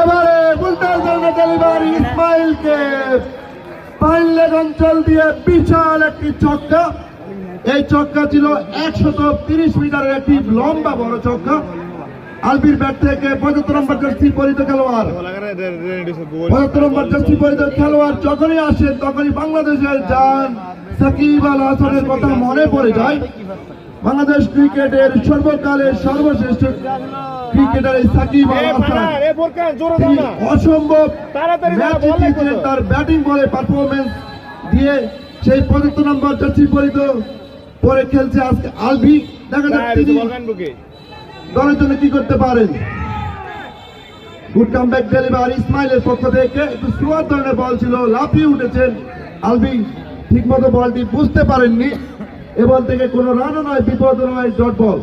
এবারে বুলটার জন্য ডেলিভারি ইসমাইলকে পাইনলেগ অঞ্চল দিয়ে বিশাল একটি চক্কা। এই চক্কা ছিল একশত তিরিশ মিটারের একটি লম্বা বড় চক্কা। আলবির ব্যাট থেকে পঁচাত্তর নম্বর জার্সি পরিত খেলোয়াড়। পঁচাত্তর নম্বর জার্সি পরিত খেলোয়াড় যখনই আসে তখনই বাংলাদেশের যান সাকিব আল হাসানের কথা মনে পড়ে যায়। বাংলাদেশ ক্রিকেটের সর্বকালের সর্বশ্রেষ্ঠ ক্রিকেটার এই সাকিব আল হাসান। অসম্ভব। তার ব্যাটিং বলে পারফরমেন্স দিয়ে সেই পঁচাত্তর নম্বর জার্সি পরিত পরে খেলছে আজকে আলভি। দেখা যাক দলের জন্য কি করতে পারেন? গুড কাম ব্যাক ডেলিভার ইসমাইলের পক্ষ থেকে একটু স্লোয়ার ধরনের বল ছিল, লাফিয়ে উঠেছেন। আলবি ঠিকমতো বলটি বুঝতে পারেননি। এ বল থেকে কোনো রানও নয় বিপদ নয় ডট বল।